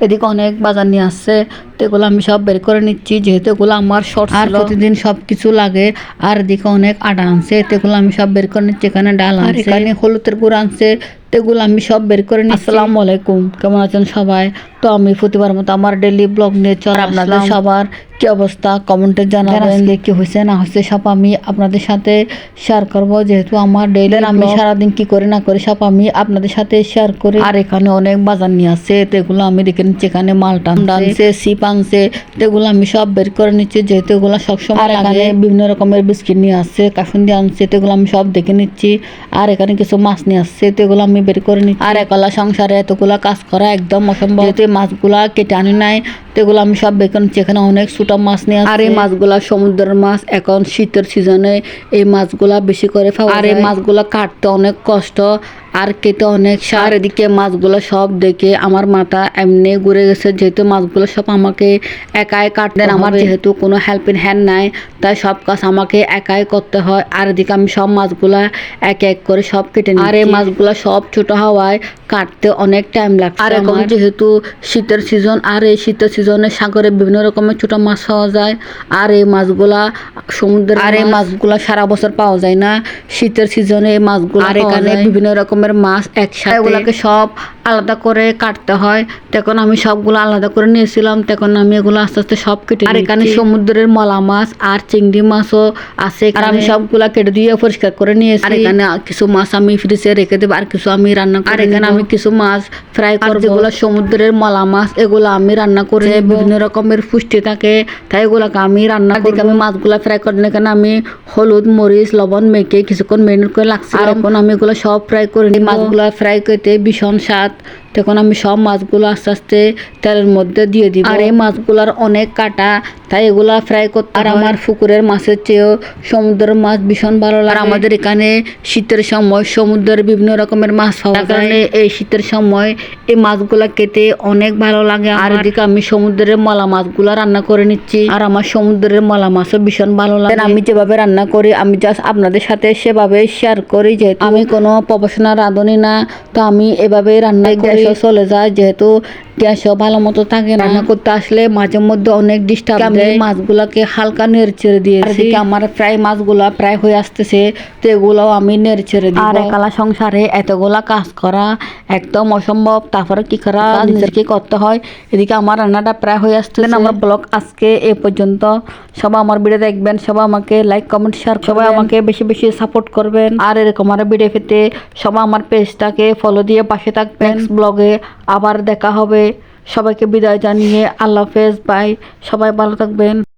এদিকে অনেক বাজার নিয়ে আসছে তো এগুলো আমি সব বের করে নিচ্ছি যেহেতু এগুলো আমার শর্ট আর প্রতিদিন সব কিছু লাগে আর এদিকে অনেক আটা আনছে তো এগুলো আমি সব বের করে নিচ্ছি এখানে ডাল আর এখানে হলুদের গুঁড়ো আনছে তো এগুলো আমি সব বের করে নিচ্ছি। আসসালামু আলাইকুম। কেমন আছেন সবাই? তো আমি প্রতিবার মতো আমার ডেলি ব্লগ নিয়ে চল আপনাদের সবার কি অবস্থা? কমেন্টে জানাবেন। যে কি হয়েছে না হয়েছে সব আমি আপনাদের সাথে শেয়ার করব। যেহেতু আমার ডেইলি আমি সারাদিন কি করে না করে সব আমি আপনাদের সাথে শেয়ার করি। আর এখানে অনেক বাজার নিয়ে আসছে তো এগুলো আমি দেখে নিচ্ছি এখানে মালটা আনছে সিপ আনছে। তো এগুলো আমি সব বের করে নিচ্ছি। যেহেতু এগুলো সবসময় এখানে বিভিন্ন রকমের বিস্কিট নিয়ে আসছে কাসুন্দি আনছে তো এগুলো আমি সব দেখে নিচ্ছি। আর এখানে কিছু মাছ নিয়ে আসছে তো এগুলো আমি বের করে নিচ্ছি। আর একলা সংসারে এতগুলা কাজ করা একদম অসম্ভব। যেহেতু মাছগুলা কেটে আনি নাই তো এগুলো আমি সব নিচ্ছি। এখানে অনেক ছোট মাছ নিয়ে আর এই মাছগুলা সমুদ্রের মাছ এখন শীতের সিজনে এই মাছগুলা বেশি করে পাওয়া আর এই মাছগুলা কাটতে অনেক কষ্ট আর কেটে অনেক সার এদিকে মাছগুলো সব দেখে আমার মাথা এমনি ঘুরে গেছে যেহেতু মাছগুলো সব আমাকে একাই কাটতে আমার যেহেতু কোনো হেল্পিং হ্যান্ড নাই তাই সব কাজ আমাকে একাই করতে হয়। আর এদিকে আমি সব মাছগুলা এক এক করে সব কেটে নিই আর এই মাছগুলো সব ছোট হওয়ায় কাটতে অনেক টাইম লাগছে আর এখন যেহেতু শীতের সিজন আর এই শীতের সিজনে সাগরে বিভিন্ন রকমের ছোট মাছ পাওয়া যায়। আর এই মাছগুলা সমুদ্রের আর এই মাছগুলা সারা বছর পাওয়া যায় না। শীতের সিজনে এই মাছগুলো আর এখানে বিভিন্ন রকমের মাছ একসাথে এগুলাকে সব আলাদা করে কাটতে হয়। তখন আমি সবগুলো আলাদা করে নিয়েছিলাম। তখন আমি এগুলো আস্তে আস্তে সব কেটে আর এখানে সমুদ্রের মলা মাছ আর চিংড়ি মাছও আছে আর আমি সবগুলা কেটে দিয়ে পরিষ্কার করে নিয়েছি। আর এখানে কিছু মাছ আমি ফ্রিজে রেখে দেবো আর কিছু আমি রান্না আর এখানে আমি কিছু মাছ ফ্রাই করব। যেগুলো সমুদ্রের মলা মাছ এগুলো আমি রান্না করে বিভিন্ন রকমের পুষ্টি থাকে তাই এগুলোকে আমি রান্না দিকে আমি মাছগুলো ফ্রাই করেন কেন আমি হলুদ মরিচ লবণ মেখে কিছুক্ষণ মেরিনেট করে লাগছে। আর এখন আমি এগুলো সব ফ্রাই করে নিই মাছগুলো ফ্রাই করতে ভীষণ স্বাদ। তখন আমি সব মাছগুলো আস্তে আস্তে তেলের মধ্যে দিয়ে দিব। আর এই মাছগুলোর অনেক কাটা তাই এগুলা ফ্রাই করতে আর আমার পুকুরের মাছের চেয়েও সমুদ্রের মাছ ভীষণ ভালো লাগে। আর আমাদের এখানে শীতের সময় সমুদ্রের বিভিন্ন রকমের মাছ পাওয়া কারণে এই শীতের সময় এই মাছগুলা খেতে অনেক ভালো লাগে আর এদিকে আমি সমুদ্রের মলা মাছগুলা রান্না করে নিচ্ছি। আর আমার সমুদ্রের মলা মাছও ভীষণ ভালো লাগে। আমি যেভাবে রান্না করি আমি জাস্ট আপনাদের সাথে সেভাবে শেয়ার করি যে আমি কোনো প্রফেশনাল রাঁধুনি না তো আমি এভাবে রান্না করি। চলে যায় যেহেতু গ্যাসও ভালো মতো থাকে রান্না করতে আসলে মাঝে মধ্যে অনেক ডিস্টার্ব আমি মাছগুলাকে হালকা নেড়ে ছেড়ে দিয়েছি। আমার প্রায় মাছগুলা প্রায় হয়ে আসতেছে তো এগুলাও আমি নেড়ে ছেড়ে দিই আর একালা সংসারে এতগুলা কাজ করা একদম অসম্ভব। তারপরে কি করা? নিজেকে করতে হয়। এদিকে আমার রান্নাটা প্রায় হয়ে আসতেছে। আমার ব্লগ আজকে এ পর্যন্ত। সবাই আমার ভিডিও দেখবেন সবাই আমাকে লাইক কমেন্ট শেয়ার সবাই আমাকে বেশি বেশি সাপোর্ট করবেন। আর এরকম আর ভিডিও পেতে সবাই আমার পেজটাকে ফলো দিয়ে পাশে থাকবেন। ব্লগে আবার দেখা হবে। সবাইকে বিদায় জানিয়ে আল্লাহ হাফেজ বাই। সবাই ভালো থাকবেন।